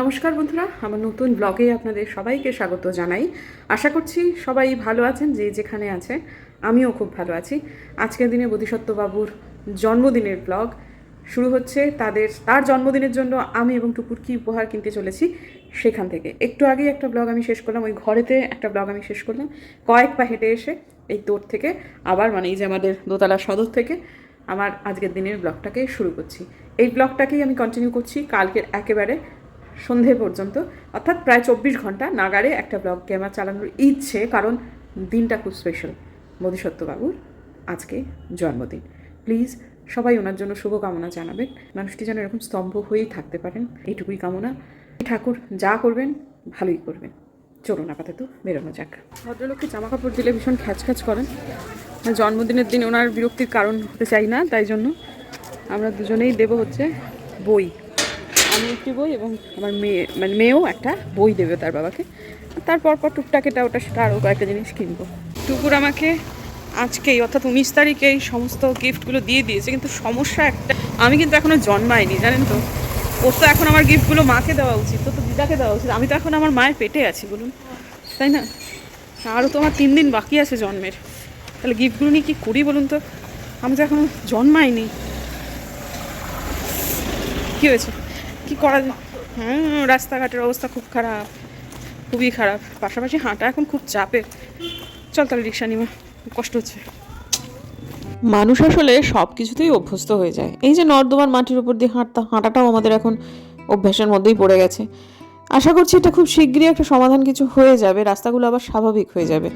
নমস্কার বন্ধুরা, আমার নতুন ব্লগে আপনাদের সবাইকে স্বাগত জানাই। আশা করছি সবাই ভালো আছেন, যে যেখানে আছে, আমিও খুব ভালো আছি। আজকের দিনে বোধিসত্ত্ব বাবুর জন্মদিনের ব্লগ শুরু হচ্ছে তাদের, তার জন্মদিনের জন্য আমি এবং টুকুর কি উপহার কিনতে চলেছি সেখান থেকে। একটু আগেই একটা ব্লগ আমি শেষ করলাম, ওই ঘরেতে একটা ব্লগ আমি শেষ করলাম। কয়েক পা হেঁটে এসে এই তোর থেকে, আবার মানে এই যে আমাদের দোতলা সদর থেকে, আমার আজকের দিনের ব্লগটাকে শুরু করছি। এই ব্লগটাকেই আমি কন্টিনিউ করছি, কালকের একেবারে সন্ধে পর্যন্ত। অর্থাৎ প্রায় চব্বিশ ঘণ্টা নাগারে একটা ব্লগকে আমার চালানোর ইচ্ছে, কারণ দিনটা খুব স্পেশাল বোধিসত্ত্ববাবুর আজকে জন্মদিন। প্লিজ সবাই ওনার জন্য শুভকামনা জানাবেন। মানুষটি যেন এরকম স্তম্ভ হয়েই থাকতে পারেন, এইটুকুই কামনা। ঠাকুর যা করবেন, ভালোই করবেন। চলুন আপাতত বেরোনো যাক। ভদ্রলোককে জামা কাপড় দিলে ভীষণ খ্যাচ খ্যাচ করেন জন্মদিনের দিন ওনার বিরক্তির কারণ হতে চাই না, তাই জন্য আমরা দুজনেই দেব হচ্ছে বই। আমি একটি বই এবং আমার মেয়ে মানে মেয়েও একটা বই দেবে তার বাবাকে। তারপর পর টুকটাক এটা ওটা সেটা আরও কয়েকটা জিনিস কিনবো। টুকুর আমাকে আজকেই, অর্থাৎ উনিশ তারিখেই সমস্ত গিফটগুলো দিয়ে দিয়েছে, কিন্তু সমস্যা একটা, আমি কিন্তু এখনও জন্মাইনি, জানেন তো? ওর তো এখন আমার গিফটগুলো মাকে দেওয়া উচিত তো তো দিদাকে দেওয়া উচিত। আমি তো এখন আমার মায়ের পেটে আছি, বলুন। তাই না? আরও তো আমার তিন দিন বাকি আছে জন্মের। তাহলে গিফটগুলো নিয়ে কী করি বলুন তো? আমি তো এখনও জন্মাইনি। কী হয়েছে? কি করা হুম, রাস্তাঘাটের অবস্থা খুব খারাপ, খুবই খারাপ। পাশাপাশি হাঁটা এখন খুব চাপে। চল তাহলে রিক্সা নিমা কষ্ট হচ্ছে। মানুষ আসলে সব কিছুতেই অভ্যস্ত হয়ে যায়। এই যে নর্দমার মাটির উপর দিয়ে হাঁটতা, হাঁটাটাও আমাদের এখন অভ্যাসের মধ্যেই পড়ে গেছে। আশা করছি এটা খুব শীঘ্রই একটা সমাধান কিছু হয়ে যাবে। রাস্তাগুলো আবার স্বাভাবিক হয়ে যাবে।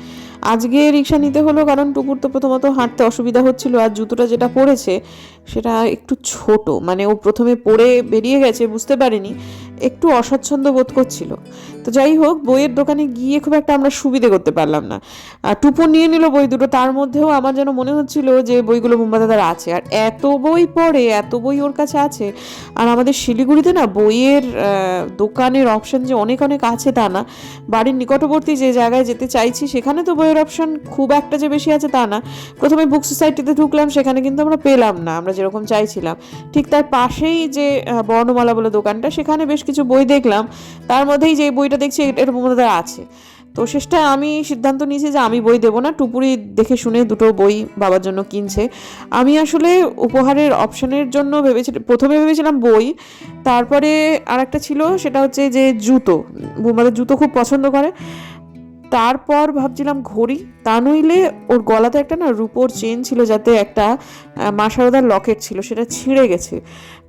আজকে রিক্সা নিতে হলো কারণ টুকুর তো প্রথমত হাঁটতে অসুবিধা হচ্ছিল আর জুতোটা যেটা পরেছে সেটা একটু ছোট। মানে ও প্রথমে পরে বেরিয়ে গেছে, বুঝতে পারেনি। একটু অস্বচ্ছন্দ বোধ করছিল। তো যাই হোক, বইয়ের দোকানে গিয়ে খুব একটা আমরা সুবিধে করতে পারলাম না। আর টুপু নিয়ে নিল বই দুটো, তার মধ্যেও আমার যেন মনে হচ্ছিল যে বইগুলো মুম্বাদাদার আছে। আর এত বই পড়ে, এত বই ওর কাছে আছে। আর আমাদের শিলিগুড়িতে না বইয়ের দোকানের অপশন যে অনেক অনেক আছে তা না। বাড়ির নিকটবর্তী যে জায়গায় যেতে চাইছি, সেখানে তো বইয়ের অপশন খুব একটা যে বেশি আছে তা না। প্রথমে বুক সোসাইটিতে ঢুকলাম, সেখানে কিন্তু আমরা পেলাম না, আমরা যেরকম চাইছিলাম। ঠিক তার পাশেই যে বর্ণমালা বলে দোকানটা, সেখানে বেশ কিছু বই দেখলাম, তার মধ্যেই যে বইটা দেখছি এটা- এটার মধ্যে আছে। তো শেষটা আমি সিদ্ধান্ত নিয়েছি যে আমি বই দেবো না, টুপুরি দেখে শুনে দুটো বই বাবার জন্য কিনছে। আমি আসলে উপহারের অপশানের জন্য ভেবেছিলাম প্রথমে ভেবেছিলাম বই, তারপরে আর একটা ছিল, সেটা হচ্ছে যে জুতো। বুমাদের জুতো খুব পছন্দ করে। তারপর ভাবছিলাম ঘড়ি। তা নইলে ওর গলাতে একটা না রূপোর চেন ছিল যাতে একটা মা শারদার লকেট ছিল, সেটা ছিঁড়ে গেছে।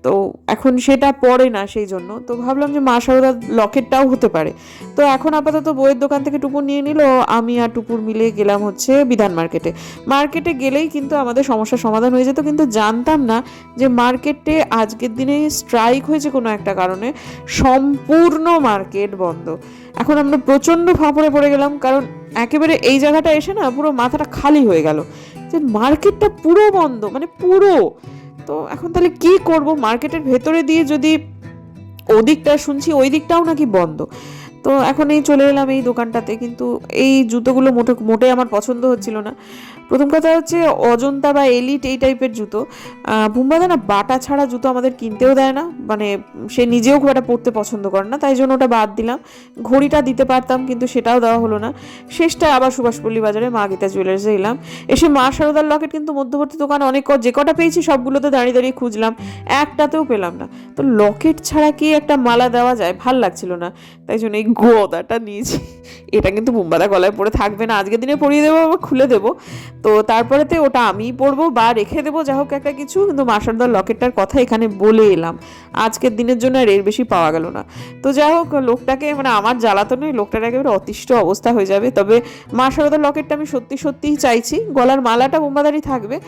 তো এখন সেটা পড়ে না সেই জন্য। তো ভাবলাম যে মা শারদার লকেটটাও হতে পারে। তো এখন আপাতত বইয়ের দোকান থেকে টুপুর নিয়ে নিল। আমি আর টুপুর মিলে গেলাম হচ্ছে বিধান মার্কেটে। মার্কেটে গেলেই কিন্তু আমাদের সমস্যার সমাধান হয়ে যেত, কিন্তু জানতাম না যে মার্কেটে আজকের দিনে স্ট্রাইক হয়েছে কোনো একটা কারণে। সম্পূর্ণ মার্কেট বন্ধ। এখন আমরা প্রচণ্ড ফাঁপড়ে পড়ে গেলাম, কারণ একেবারে এই জায়গাটা এসে না পুরো মাথাটা খালি হয়ে গেল। যে মার্কেটটা পুরো বন্ধ মানে পুরো। তো এখন তাহলে কি করব? মার্কেটের ভেতরে দিয়ে যদি ওদিকটা শুনছি, ওই দিকটাও নাকি বন্ধ। তো এখন এই চলে এলাম এই দোকানটাতে, কিন্তু এই জুতোগুলো মোটে মোটে আমার পছন্দ হচ্ছিল না। প্রথম কথা হচ্ছে অজন্তা বা এলিট এই টাইপের জুতো। বুম্বাদা না বাটা ছাড়া জুতো আমাদের কিনতেও দেয় না মানে সে নিজেও খুব একটা পরতে পছন্দ করে না, তাই জন্য ওটা বাদ দিলাম। ঘড়িটা দিতে পারতাম, কিন্তু সেটাও দেওয়া হলো না। শেষটা আবার সুভাষপল্লী বাজারে মা গীতা জুয়েলার্সে এলাম। এসে মা শারদার লকেট কিন্তু মধ্যবর্তী দোকানে অনেক যে কটা পেয়েছি সবগুলোতে দাঁড়িয়ে দাঁড়িয়ে খুঁজলাম, একটাতেও পেলাম না। তো লকেট ছাড়া কি একটা মালা দেওয়া যায়? ভালো লাগছিল না। তাই জন্য এই গোদাটা নিয়েছি। এটা কিন্তু বুম্বাদা গলায় পরে থাকবে না। আজকের দিনে পরিয়ে দেবো বা খুলে দেবো। তো তারপরেতে ওটা আমিই পরবো বা রেখে দেবো। যা হোক একটা কিছু, কিন্তু মাসারদার লকেটটার কথা এখানে বলে এলাম। আজকের দিনের জন্য আর এর বেশি পাওয়া গেল না। তো যাই হোক, লোকটাকে মানে আমার জ্বালাতনই লোকটার একেবারে অতিষ্ঠ অবস্থা হয়ে যাবে। তবে মা শারদার লকেটটা আমি সত্যি সত্যিই চাইছি। গলার মালাটা বোম্বাদারি থাকবে।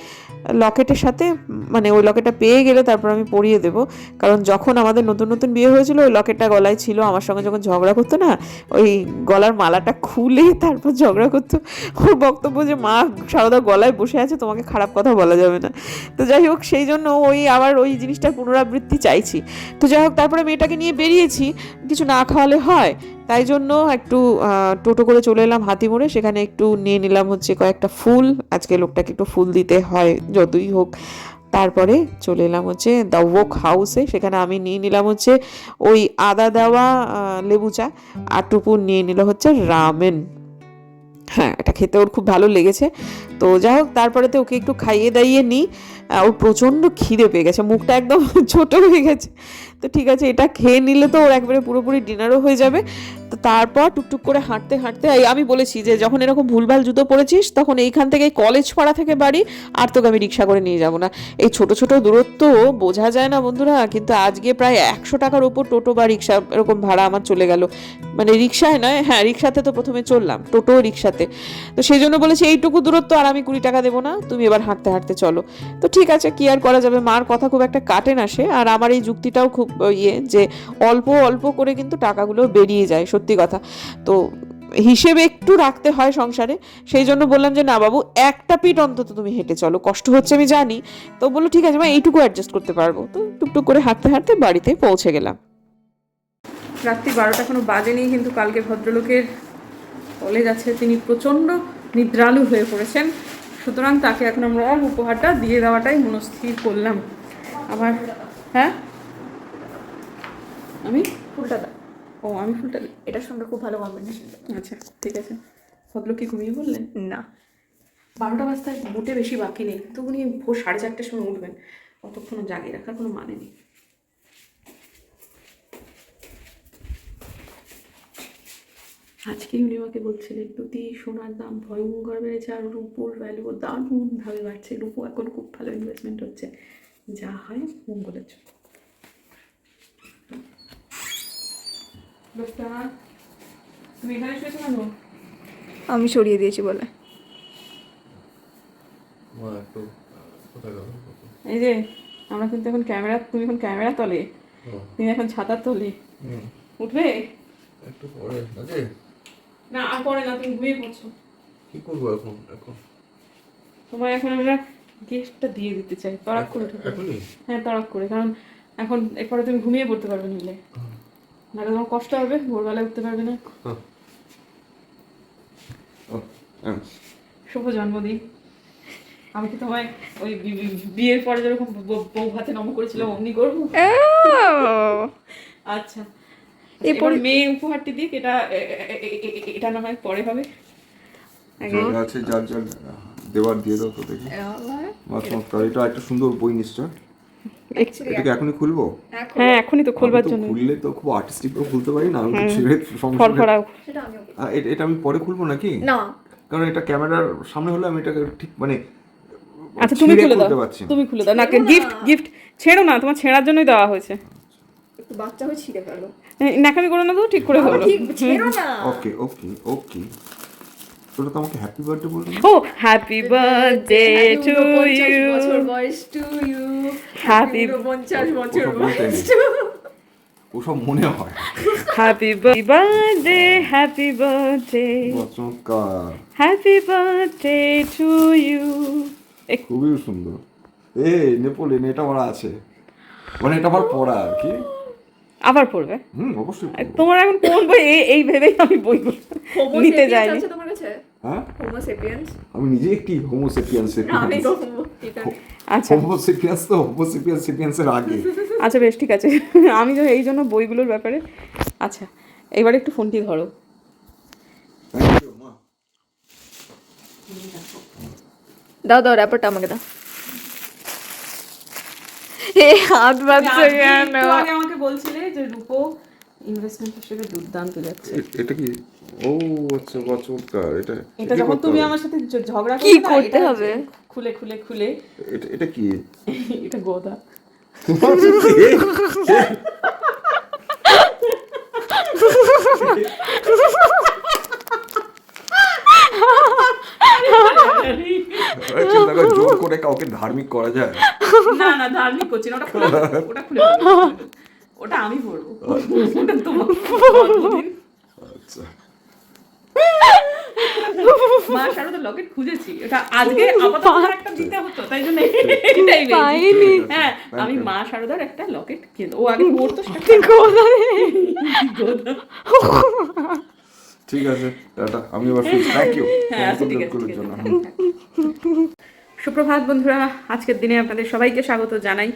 লকেটের সাথে মানে ওই লকেটটা পেয়ে গেলে তারপর আমি পরিয়ে দেবো। কারণ যখন আমাদের নতুন নতুন বিয়ে হয়েছিল, ওই লকেটটা গলায় ছিল। আমার সঙ্গে যখন ঝগড়া করতো না? ওই গলার মালাটা খুলে তারপর ঝগড়া করতো। ওর বক্তব্য যে, মা, সারদা গলায় বসে আছে, তোমাকে খারাপ কথা বলা যাবে না। তো যাই হোক, সেই জন্য ওই আবার ওই জিনিসটার পুনরাবৃত্তি চাইছি। তো যাই হোক, তারপরে মেয়েটাকে নিয়ে বেরিয়েছি। কিছু না খাওয়ালে হয়। তাই জন্য একটু টোটো করে চলে এলাম হাতিমোড়ে। সেখানে একটু নিয়ে নিলাম হচ্ছে কয়েকটা ফুল। আজকে লোকটাকে একটু ফুল দিতে হয়, যতই হোক। তারপরে চলে এলাম হচ্ছে দ্য ওক হাউসে সেখানে আমি নিয়ে নিলাম হচ্ছে ওই আদা দেওয়া লেবু চা আর টুপুর নিয়ে নিল হচ্ছে রামেন। হ্যাঁ এটা খেতে ওর খুব ভালো লেগেছে। তো যাই হোক, তারপরে তো ওকে একটু খাইয়ে দাইয়ে নিই। ওর প্রচণ্ড খিদে পেয়ে গেছে, মুখটা একদম ছোট হয়ে গেছে। তো ঠিক আছে, এটা খেয়ে নিলে তো ওর একবারে পুরোপুরি ডিনারও হয়ে যাবে। তো তারপর টুকটুক করে হাঁটতে হাঁটতে আমি বলেছি যে যখন এরকম ভুলভাল জুতো পরেছিস, তখন এইখান থেকে কলেজ পাড়া থেকে বাড়ি আর তোকে আমি রিক্সা করে নিয়ে যাব না। এই ছোট ছোট দূরত্ব বোঝা যায় না বন্ধুরা, কিন্তু আজকে প্রায় একশো টাকার ওপর টোটো বা রিক্সা এরকম ভাড়া আমার চলে গেল। মানে রিক্সায় নয় হ্যাঁ রিক্সাতে তো প্রথমে চললাম, টোটো রিক্সাতে। তো সেই জন্য বলেছি, এইটুকু দূরত্ব আর আমি কুড়ি টাকা দেবো না, তুমি এবার হাঁটতে হাঁটতে চলো। তো ঠিক আছে, কি আর করা যাবে? মার কথা খুব একটা কাটে না সে। আর আমার এই যুক্তিটাও খুব ইয়ে যে অল্প অল্প করে কিন্তু টাকাগুলো বেরিয়ে যায়, সত্যি কথা। তো হিসেবে একটু রাখতে হয় সংসারে। সেই জন্য বললাম যে, না বাবু, একটা পিঠ অন্তত তুমি হেঁটে চলো। কষ্ট হচ্ছে, আমি জানি। তো বলল, ঠিক আছে, মা, এইটুকু অ্যাডজাস্ট করতে পারব। তো টুকটুক করে হাঁটতে হাঁটতে বাড়িতে পৌঁছে গেলাম। রাত্রি বারোটা এখনও বাজেনি কিন্তু কালকে ভদ্রলোকের কলেজ আছে, তিনি প্রচণ্ড নিদ্রালু হয়ে পড়েছেন। সুতরাং তাকে এখন আমরা উপহারটা দিয়ে দেওয়াটাই মনস্থির করলাম। আবার হ্যাঁ? আমি? ফুলটা দাও। ও আমি ফুলটা দিই। এটার সঙ্গে খুব ভালো কম্বিনেশন আচ্ছা ঠিক আছে। ভদ্রলোক কি ঘুমিয়ে বললেন না। বারোটা বাজতে আর মোটে বেশি বাকি নেই। তো উনি ভোর সাড়ে চারটের সময় উঠবেন। অতক্ষণ জাগিয়ে রাখার কোনো মানে নেই। আজকে উনি আমাকে বলছিলেন দুটি সোনার দাম ভয়ঙ্কর বেড়েছে আর রূপোর ভ্যালু দারুণভাবে বাড়ছে। রুপো এখন খুব ভালো ইনভেস্টমেন্ট হচ্ছে। যা হয় মঙ্গলের জন্য। আমি সরিয়ে দিয়েছি বলে। এই যে আমরা কিন্তু এখন ক্যামেরা তুমি এখন ক্যামেরা তলে। তুমি এখন ছাতার তলে। উঠবে? একটু পরে না আর পরে না তুমি ঘুমিয়ে পড়ছো। কি করব এখন? এখন? তোমার এখন আমরা গেস্টটা দিয়ে দিতে চাই। তড়াক করে এখনই? হ্যাঁ তড়াক করে কারণ এখন এরপরে তুমি ঘুমিয়ে পড়তে পারবে নিলে নাহলে তোমার কষ্ট হবে ভোরবেলায় উঠতে পারবে না। হ্যাঁ। শুভ জন্মদিন। আমি কি তোমায় ওই বিয়ের পরে যেরকম বউ- বউ হাতে নম করেছিলাম অমনি করব? আচ্ছা। এরপর মেয়ে উপহারটি দিক এটা এটা না হয় পরে হবে। আছে যার যার দেওয়ার দিয়ে দাও তো দেখি। চমৎকার এটা একটা সুন্দর বই নিশ্চয়। এটাকে এখনই খুলবো? হ্যাঁ এখনই তো খোলবার জন্য। খুললে তো খুব আর্টিস্টিক করে খুলতে পারি না আমি ছেড়ে এটা আমি পরে খুলবো নাকি? না। কারণ এটা ক্যামেরার সামনে হলে আমি এটাকে ঠিক মানে আচ্ছা তুমি খুলে দাও। তুমি খুলে দাও। না গিফট গিফট ছেড়ো না তোমার ছেঁড়ার জন্যই দেওয়া হয়েছে। একটু বাচ্চা হয়ে ছিঁড়ে ফেলো। নাকামি করে না তো ঠিক করে হলো ঠিক ছেড়ো না। ওকে ওকে ওকে। তোরা তো আমাকে হ্যাপি বার্থডে বলবি ও হ্যাপি বার্থডে টু ইউ বছর বয়স টু ইউ হ্যাপি বছর ওসব বয়স মনে হয়। হ্যাপি বার্থডে হ্যাপি বার্থডে চমৎকার হ্যাপি বার্থডে টু ইউ খুবই সুন্দর। এই নেপোলিয়ন এটা আমার আছে। মানে এটা আমার পড়া আর কি? আবার পড়বে? হুম অবশ্যই তোমার এখন কোন বই? এই- এই ভেবেই আমি বইগুলো নিতে তোমার কাছে? হ্যাঁ? হোমো সেপিয়েন্স আমি নিজে একটি আমি হোমো আচ্ছা। হোমোসেপিয়ান্স তো সেপিয়ান্সের আগে। আচ্ছা বেশ ঠিক আছে। আমি এই জন্য বইগুলোর ব্যাপারে আচ্ছা এবার একটু ফোনটি ধরো। দাও দাও র্যাপারটা আমাকে দাও। হাত বাজছে কেন? আগে আমাকে বলছিলে যে রূপো ইনভেস্টমেন্ট হিসেবে দুর্দান্ত যাচ্ছে। এটা কি? ও আচ্ছা চমৎকার এটা এটা যখন তুমি আমার সাথে ঝগড়া কি করতে হবে? খুলে খুলে খুলে। এটা এটা কি? এটা গোদা চিন্তা করে জোর ধার্মিক করা যায়? না না ধার্মিক করছি না ওটা খুলে ওটা খুলে। ওটা আমি পড়ব। ওটা তোমার আচ্ছা। মা শারদা লকেট খুঁজেছি। ওটা আজকে আপাতত একটা দিতে হতো তাই জন্য এটাই পাইনি। হ্যাঁ আমি মা শারদার একটা লকেট কিনে ও আগে পড়তো সেটা ঠিক আছে টাটা। আমি এবার থ্যাংক ইউ ঠিক আছে জন্য। সুপ্রভাত বন্ধুরা, আজকের দিনে আপনাদের সবাইকে স্বাগত জানাই।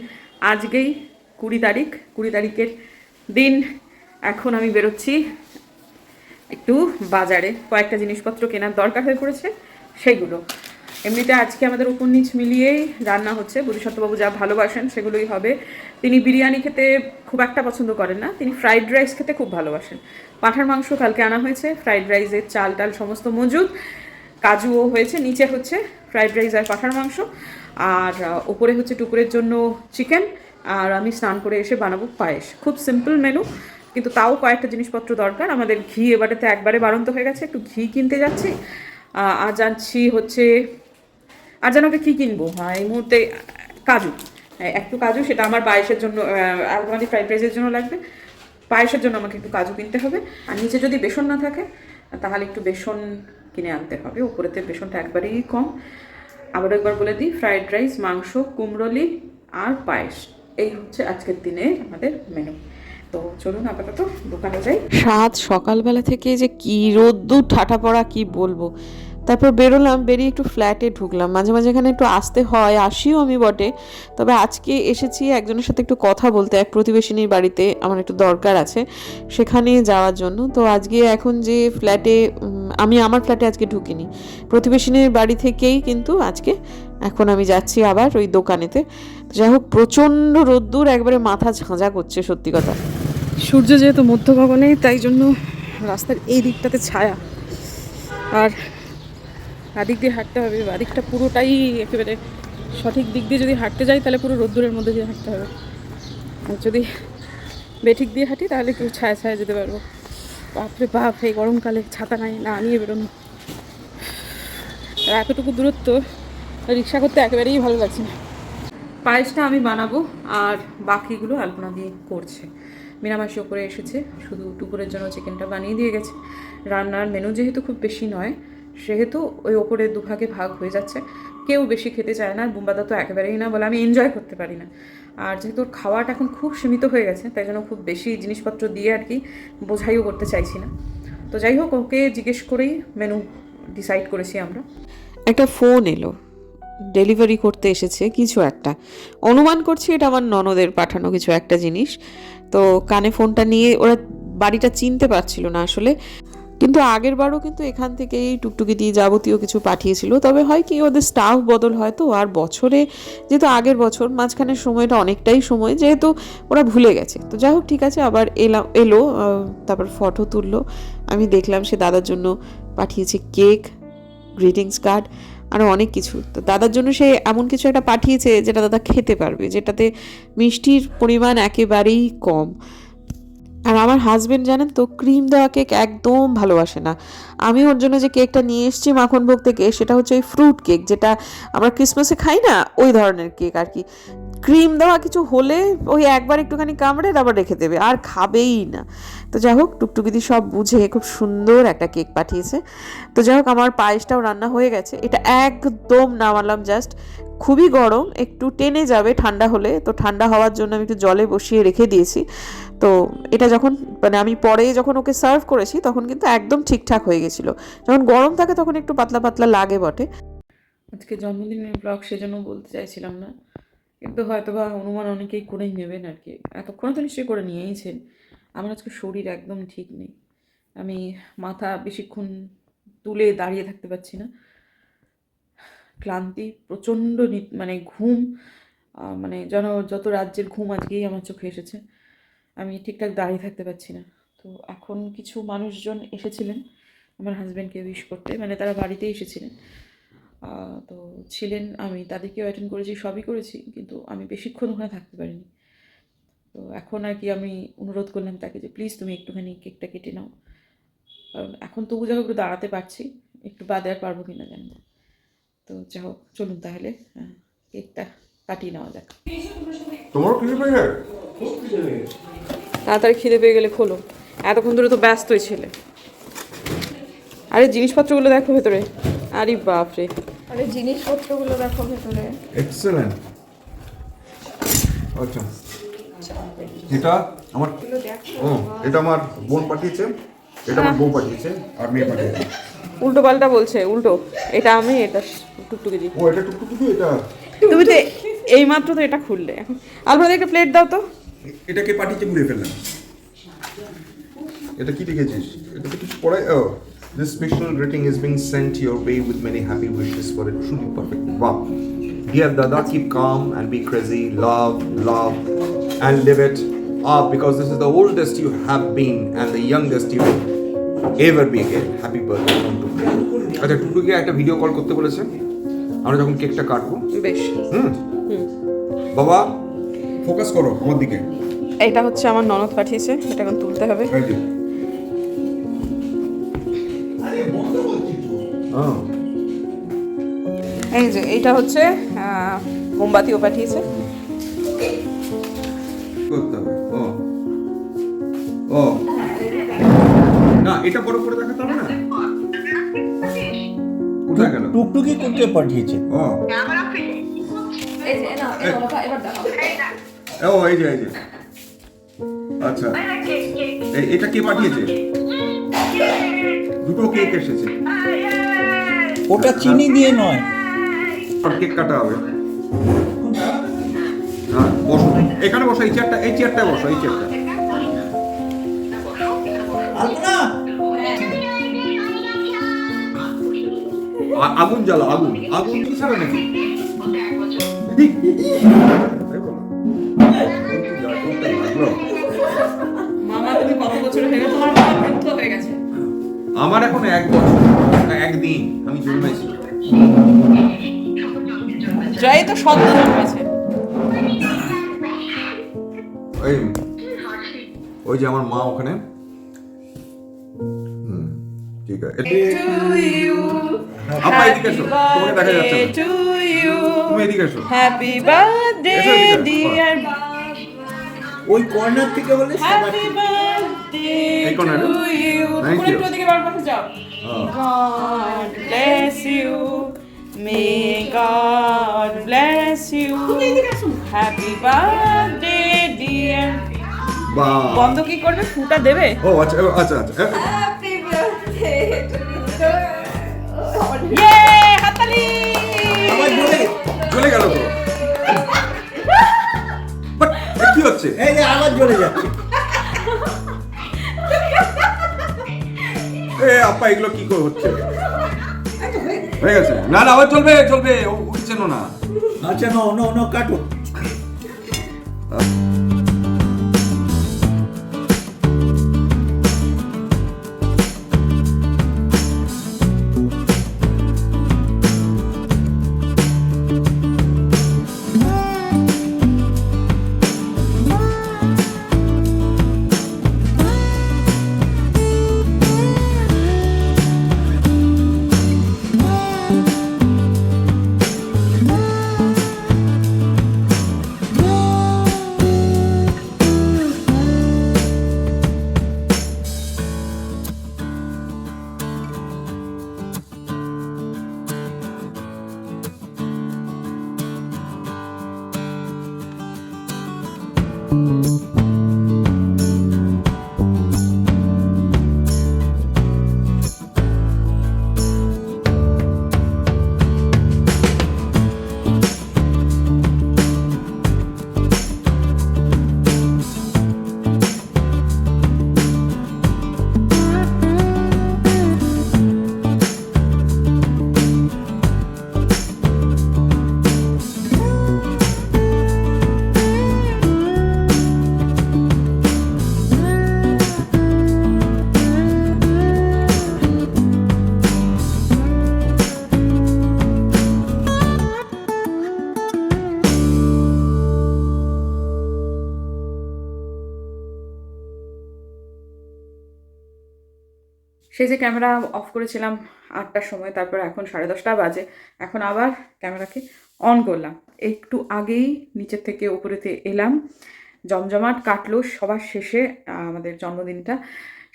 আজকেই কুড়ি তারিখ, কুড়ি তারিখের দিন। এখন আমি বেরোচ্ছি একটু বাজারে। কয়েকটা জিনিসপত্র কেনার দরকার হয়ে পড়েছে, সেগুলো। এমনিতে আজকে আমাদের উপর নিচ মিলিয়েই রান্না হচ্ছে। বোধিসত্ত্ববাবু যা ভালোবাসেন, সেগুলোই হবে। তিনি বিরিয়ানি খেতে খুব একটা পছন্দ করেন না। তিনি ফ্রাইড রাইস খেতে খুব ভালোবাসেন। পাঁঠার মাংস কালকে আনা হয়েছে। ফ্রাইড রাইসের চাল টাল সমস্ত মজুদ কাজুও হয়েছে নিচে হচ্ছে ফ্রাইড রাইস আর পাঁঠার মাংস আর ওপরে হচ্ছে টুকুরের জন্য চিকেন আর আমি স্নান করে এসে বানাবো পায়েস। খুব সিম্পল মেনু কিন্তু তাও কয়েকটা জিনিসপত্র দরকার। আমাদের ঘি এবারেতে একবারে বাড়ন্ত হয়ে গেছে একটু ঘি কিনতে যাচ্ছি। আর যাচ্ছি হচ্ছে আর যেন ওকে কী কিনবো? হ্যাঁ এই মুহূর্তে কাজু। হ্যাঁ, একটু কাজু সেটা আমার পায়েসের জন্য আলমারি ফ্রাইড রাইসের জন্য লাগবে। পায়েসের জন্য আমাকে একটু কাজু কিনতে হবে। আর নিচে যদি বেসন না থাকে তাহলে একটু বেসন কিনে আনতে হবে। উপরেতে বেসনটা একবারেই কম। আবার একবার বলে দিই ফ্রাইড রাইস মাংস কুমড়োলি আর পায়েস। এই হচ্ছে আজকের দিনে আমাদের মেনু তো চলুন আপাতত দোকানে যাই। সাত সকালবেলা থেকে যে কি রোদ্দুর ঠাটা পড়া কি বলব। তারপর বেরোলাম, বেরিয়ে একটু ফ্ল্যাটে ঢুকলাম। মাঝে মাঝে এখানে একটু আসতে হয়, আসিও আমি বটে। তবে আজকে এসেছি একজনের সাথে একটু কথা বলতে, এক প্রতিবেশিনীর বাড়িতে, আমার একটু দরকার আছে, সেখানে যাওয়ার জন্য। তো আজকে এখন যে ফ্ল্যাটে আমি আমার ফ্ল্যাটে আজকে ঢুকিনি। প্রতিবেশিনীর বাড়ি থেকেই কিন্তু আজকে এখন আমি যাচ্ছি আবার ওই দোকানেতে। যাই হোক, প্রচণ্ড রোদ্দুর, একবারে মাথা ঝাঁঝা করছে, সত্যি কথা। সূর্য যেহেতু মধ্য গগনেই তাই জন্য রাস্তার এই দিকটাতে ছায়া। আর দিক দিয়ে হাঁটতে হবে দিকটা পুরোটাই একেবারে সঠিক দিক দিয়ে যদি হাঁটতে যাই, তাহলে পুরো রোদ্দুরের মধ্যে দিয়ে হাঁটতে হবে। আর যদি বেঠিক দিয়ে হাঁটি, তাহলে একটু ছায়া ছায়া যেতে পারব। বাপরে বাপ, এই গরমকালে ছাতা নাই, না নিয়ে বেরোনো। আর এতটুকু দূরত্ব রিক্সা করতে একেবারেই ভালো লাগছে না। পায়েসটা আমি বানাবো আর বাকিগুলো আলপনা দিয়ে করছে। মিনামাসি ওপরে এসেছে, শুধু টুকুরের জন্য চিকেনটা বানিয়ে দিয়ে গেছে। রান্নার মেনু যেহেতু খুব বেশি নয়, সেহেতু ওই ওপরে দুভাগে ভাগ হয়ে যাচ্ছে। কেউ বেশি খেতে চায় না, আর বুম্বাদা তো একেবারেই না বলে আমি এনজয় করতে পারি না। আর যেহেতু ওর খাওয়াটা এখন খুব সীমিত হয়ে গেছে, তাই জন্য খুব বেশি জিনিসপত্র দিয়ে আর কি বোঝাইও করতে চাইছি না। তো যাই হোক, ওকে জিজ্ঞেস করেই মেনু ডিসাইড করেছি আমরা। একটা ফোন এলো। ডেলিভারি করতে এসেছে কিছু একটা। অনুমান করছি এটা আমার ননদের পাঠানো কিছু একটা জিনিস। তো কানে ফোনটা নিয়ে ওরা বাড়িটা চিনতে পারছিল না আসলে। কিন্তু আগের বারও কিন্তু এখান থেকেই টুকটুকি দিয়ে যাবতীয় কিছু পাঠিয়েছিল। তবে হয় কি, ওদের স্টাফ বদল হয় তো, আর বছরে যেহেতু আগের বছর মাঝখানের সময়টা অনেকটাই সময়, যেহেতু ওরা ভুলে গেছে। তো যাই হোক, ঠিক আছে, আবার এলাম এলো তারপর ফটো তুললো। আমি দেখলাম সে দাদার জন্য পাঠিয়েছে কেক গ্রিটিংস কার্ড আরও অনেক কিছু। তো দাদার জন্য সে এমন কিছু একটা পাঠিয়েছে, যেটা দাদা খেতে পারবে, যেটাতে মিষ্টির পরিমাণ একেবারেই কম। আর আমার হাজবেন্ড জানেন তো ক্রিম দেওয়া কেক একদম ভালোবাসে না। আমি ওর জন্য যে কেকটা নিয়ে এসেছি মাখনভোগ থেকে, সেটা হচ্ছে ওই ফ্রুট কেক যেটা আমরা ক্রিসমাসে খাই না, ওই ধরনের কেক আর কি। ক্রিম দেওয়া কিছু হলে ওই একবার একটুখানি কামড়ে আবার রেখে দেবে, আর খাবেই না। তো যাই হোক, টুকটুকিদি সব বুঝে খুব সুন্দর একটা কেক পাঠিয়েছে। তো যাই হোক, আমার পায়েসটাও রান্না হয়ে গেছে। এটা একদম নামালাম জাস্ট খুবই গরম, একটু টেনে যাবে ঠান্ডা হলে। তো ঠান্ডা হওয়ার জন্য আমি একটু জলে বসিয়ে রেখে দিয়েছি। তো এটা যখন মানে আমি পরে যখন ওকে সার্ভ করেছি, তখন কিন্তু একদম ঠিকঠাক হয়ে গেছিল। যখন গরম থাকে তখন একটু পাতলা পাতলা লাগে বটে। আজকে জন্মদিনের ব্লগ সেজন্য বলতে চাইছিলাম না। কিন্তু হয়তো বা অনুমান অনেকেই করেই নেবেন আর কি। এতক্ষণ তো নিশ্চয়ই করে নিয়েইছেন। আমার আজকে শরীর একদম ঠিক নেই। আমি মাথা বেশিক্ষণ তুলে দাঁড়িয়ে থাকতে পারছি না। ক্লান্তি, প্রচণ্ড মানে ঘুম মানে যেন যত রাজ্যের ঘুম আজকেই আমার চোখে এসেছে। আমি ঠিকঠাক দাঁড়িয়ে থাকতে পারছি না। তো এখন কিছু মানুষজন এসেছিলেন আমার হাজব্যান্ডকে উইশ করতে। মানে তারা বাড়িতেই এসেছিলেন। তো ছিলেন আমি তাদেরকেও অ্যাটেন্ড করেছি সবই করেছি কিন্তু আমি বেশিক্ষণ ওখানে থাকতে পারিনি। তো এখন আর কি আমি অনুরোধ করলাম তাকে যে প্লিজ তুমি একটুখানি কেকটা কেটে নাও। কারণ এখন তবু যা হোক একটু দাঁড়াতে পারছি একটু বাদে আর পারব কিনা জানি না। তো যা হোক চলুন তাহলে হ্যাঁ, কেকটা কাটিয়ে নেওয়া যাক। পেয়ে যায় তাড়াতাড়ি খিদে পেয়ে গেলে খোলো। এতক্ষণ ধরে তো ব্যস্তই ছেলে। আরে জিনিসপত্রগুলো দেখো ভেতরে। আরে বাপরে। আরে জিনিসপত্রগুলো দেখো ভেতরে। এক্সেলেন্ট আচ্ছা। এটা আমার ও এটা আমার বোন পাঠিয়েছে। এটা আমার বউ পাঠিয়েছে আর মেয়ে পাঠিয়েছে। উল্টো পাল্টা বলছে উল্টো। এটা আমি এটা টুকটুকি জি ও এটা টুকটুকি এটা তুমি তো এইমাত্র তো এটা খুললে। এখন আলফাদি একটা প্লেট দাও তো। এটাকে পাঠিয়েছে ঘুরে ফেললাম এটা কি লিখেছিস এটা তো কিছু পড়াই ও This special greeting is being sent your way with many happy wishes for a truly perfect wow. Dear Dada, keep calm and be crazy. Love, love, and live it up because this is the oldest you have been and the youngest you will ever be again. Happy birthday from Tuku. আচ্ছা টুটুকে একটা video call করতে বলেছে আমরা যখন কেকটা কাটবো বেশ হুম বাবা ফোকাস করো আমার দিকে। এটা হচ্ছে আমার ননদ পাঠিয়েছে এটা এখন তুলতে হবে। এই যে। হ্যাঁ। এই যে এইটা হচ্ছে মোমবাতিও পাঠিয়েছে। করতে হবে। ও। ও। না এটা বড় করে দেখাতে হবে না? কোথায় গেল? টুকটুকি করতে পাঠিয়েছে। ও। ও এই যে এই যে। আচ্ছা। এটা কে পাঠিয়েছে? দুটো কেক এসেছে। ওটা চিনি দিয়ে নয়। আর কেক কাটা হবে। হ্যাঁ বসো। এখানে বসো এই চেয়ারটা এই চেয়ারটায় বসো এই চেয়ারটা আগুন জ্বালা আগুন। আগুন কি ছাড়া নাকি কোনটা লাগল? মামা তুমি কত বছর হয়ে গেছে? তোমার বাবা বৃদ্ধ হয়ে গেছে। আমার এখন এক বছর একদিন আমি জন্মেছি। জয় তো সদ্য জন্মেছে। ওই ওই যে আমার মা ওখানে। ঠিক আছে। আপা এদিকে এসো তোমাকে দেখা যাচ্ছে না। To you. তুমি এদিকে এসো। হ্যাপি বার্থডে ডিয়ার ওই কর্নার থেকে বলে হ্যাপি বার্থডে? টু ইউ তুমি. একটু ওদিকে বার পাশে যাও হ্যাঁ। God bless you. May God bless you. Happy birthday, dear. বা বন্ধ কি করবে ফুটা দেবে ও আচ্ছা আচ্ছা আচ্ছা হ্যাপি বার্থডে ইয়ে বলে চলে গেল তো কি হচ্ছে? এই যে আবার জ্বলে যাচ্ছে এ আপা এগুলো কি করে হচ্ছে? হয়ে গেছে। না না আবার চলবে চলবে ও উঠছে না। আচ্ছা নো নো নো কাটো। সেই যে ক্যামেরা অফ করেছিলাম আটটার সময়, তারপর এখন সাড়ে দশটা বাজে। এখন আবার ক্যামেরাকে অন করলাম। একটু আগেই নিচের থেকে উপরেতে এলাম। জমজমাট কাটলো সবার শেষে আমাদের জন্মদিনটা।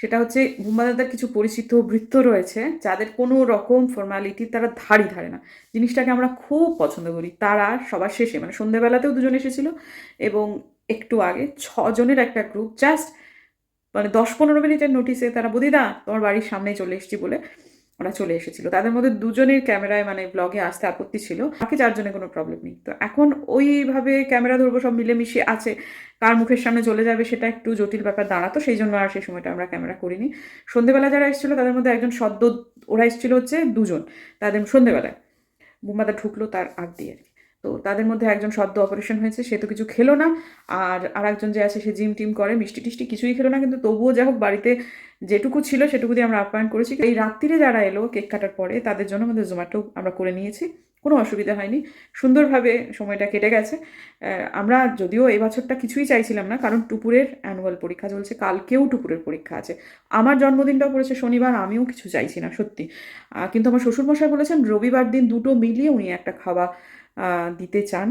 সেটা হচ্ছে বুম্বাদাদার কিছু পরিচিত বৃত্ত রয়েছে, যাদের কোনো রকম ফর্মালিটি তারা ধারই ধারে না। জিনিসটাকে আমরা খুব পছন্দ করি। তারা সবার শেষে মানে সন্ধ্যেবেলাতেও দুজন এসেছিল এবং একটু আগে ছজনের একটা গ্রুপ জাস্ট মানে দশ পনেরো মিনিটের নোটিসে তারা বদিদা তোমার বাড়ির সামনেই চলে এসেছি বলে ওরা চলে এসেছিল। তাদের মধ্যে দুজনের ক্যামেরায় মানে ব্লগে আসতে আপত্তি ছিল। বাকি চারজনের কোনো প্রবলেম নেই। তো এখন ওইভাবে ক্যামেরা ধরবো, সব মিলেমিশে আছে। কার মুখের সামনে চলে যাবে সেটা একটু জটিল ব্যাপার দাঁড়াতো, সেই জন্য আর সেই সময়টা আমরা ক্যামেরা করিনি। সন্ধেবেলা যারা এসেছিল, তাদের মধ্যে একজন সদ্য ওরা এসেছিল হচ্ছে দুজন। তাদের সন্ধেবেলায়। বুম্বাদা ঢুকলো তার আগ দিয়ে। আর কি। তো তাদের মধ্যে একজন সদ্য অপারেশন হয়েছে, সে তো কিছু খেলো না। আর আর একজন যে আছে, সে জিম টিম করে, মিষ্টি টিষ্টি কিছুই খেলো না। কিন্তু তবুও যা হোক, বাড়িতে যেটুকু ছিল, সেটুকু দিয়ে আমরা আপ্যায়ন করেছি। এই রাত্রিরে যারা এলো, কেক কাটার পরে, তাদের জন্য আমাদের জোম্যাটো আমরা করে নিয়েছি। কোনো অসুবিধা হয়নি। সুন্দরভাবে সময়টা কেটে গেছে। আমরা যদিও এবছরটা কিছুই চাইছিলাম না, কারণ টুপুরের অ্যানুয়াল পরীক্ষা চলছে। কালকেও টুপুরের পরীক্ষা আছে। আমার জন্মদিনটাও পড়েছে শনিবার, আমিও কিছু চাইছি না, সত্যি। কিন্তু আমার শ্বশুরমশাই বলেছেন, রবিবার দিন দুটো মিলিয়ে উনি একটা খাওয়া দিতে চান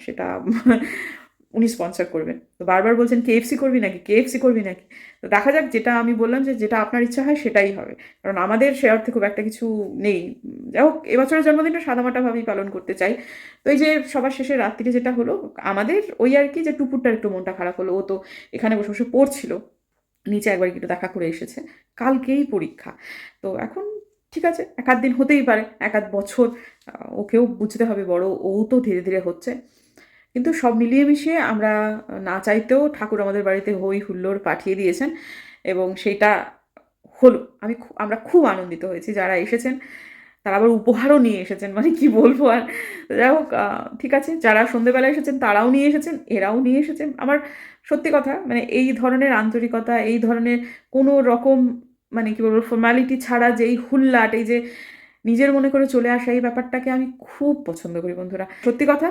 সেটা উনি স্পন্সর করবেন। তো বারবার বলছেন কেএফসি করবি নাকি? কেএফসি করবি নাকি? তো দেখা যাক যেটা আমি বললাম যে, যেটা আপনার ইচ্ছা হয় সেটাই হবে। কারণ আমাদের সে অর্থে খুব একটা কিছু নেই। যাই হোক, এবছরের জন্মদিনটা সাদামাটাভাবেই পালন করতে চাই। তো এই যে সবার শেষে রাত্রিরে যেটা হলো, আমাদের ওই আর কি যে টুপুরটার একটু মনটা খারাপ হলো। ও তো এখানে বসে বসে পড়ছিল। নিচে একবার একটু দেখা করে এসেছে। কালকেই পরীক্ষা। তো এখন ঠিক আছে এক দিন হতেই পারে এক আধ বছর ওকেও বুঝতে হবে বড়, ও তো ধীরে ধীরে হচ্ছে। কিন্তু সব মিলিয়ে মিশিয়ে আমরা না চাইতেও ঠাকুর আমাদের বাড়িতে হই হুল্লোড় পাঠিয়ে দিয়েছেন এবং সেটা হলো, আমি আমরা খুব আনন্দিত হয়েছি। যারা এসেছেন, তারা আবার উপহারও নিয়ে এসেছেন মানে কি বলব আর? যাই হোক ঠিক আছে, যারা সন্ধেবেলা এসেছেন, তারাও নিয়ে এসেছেন, এরাও নিয়ে এসেছেন। আমার সত্যি কথা মানে এই ধরনের আন্তরিকতা, এই ধরনের কোনো রকম মানে কি বলব ফর্মালিটি ছাড়া যে এই হুল্লাট, এই যে নিজের মনে করে চলে আসা এই ব্যাপারটাকে আমি খুব পছন্দ করি বন্ধুরা। সত্যি কথা,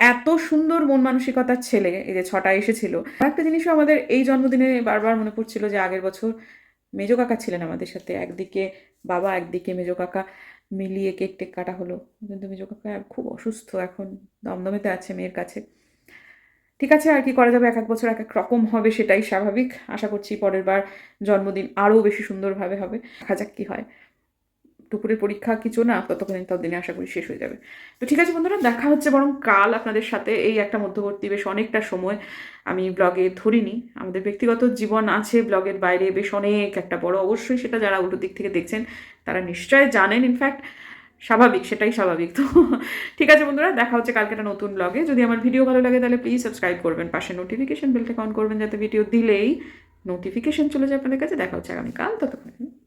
এত সুন্দর মন মানসিকতার ছেলে এই যে ছটা এসেছিল। একটা জিনিসও আমাদের এই জন্মদিনে বারবার মনে পড়ছিল যে আগের বছর মেজো কাকা ছিলেন আমাদের সাথে। একদিকে বাবা, একদিকে মেজো কাকা মিলিয়ে কেক টেক কাটা হলো। কিন্তু মেজো কাকা খুব অসুস্থ, এখন দমদমেতে আছে মেয়ের কাছে। ঠিক আছে, আর কি করা যাবে? এক এক বছর এক এক রকম হবে, সেটাই স্বাভাবিক। আশা করছি পরের বার জন্মদিন আরও বেশি সুন্দরভাবে হবে। দেখা যাক কী হয়। দুপুরের পরীক্ষা কিছু না, ততক্ষণ ততদিনে আশা করি শেষ হয়ে যাবে। তো ঠিক আছে বন্ধুরা, দেখা হচ্ছে বরং কাল আপনাদের সাথে। এই একটা মধ্যবর্তী বেশ অনেকটা সময় আমি ব্লগে ধরিনি। আমাদের ব্যক্তিগত জীবন আছে ব্লগের বাইরে বেশ অনেক একটা বড়। অবশ্যই সেটা যারা উল্টো দিক থেকে দেখছেন, তারা নিশ্চয় জানেন। ইনফ্যাক্ট স্বাভাবিক, সেটাই স্বাভাবিক তো। ঠিক আছে বন্ধুরা, দেখা হচ্ছে কালকে একটা নতুন ব্লগে যদি আমার ভিডিও ভালো লাগে তাহলে প্লিজ সাবস্ক্রাইব করবেন। পাশে নোটিফিকেশন বেলটা অন করবেন যাতে ভিডিও দিলেই নোটিফিকেশন চলে যায় আপনাদের কাছে। দেখা হচ্ছে আগামীকাল, ততক্ষণ।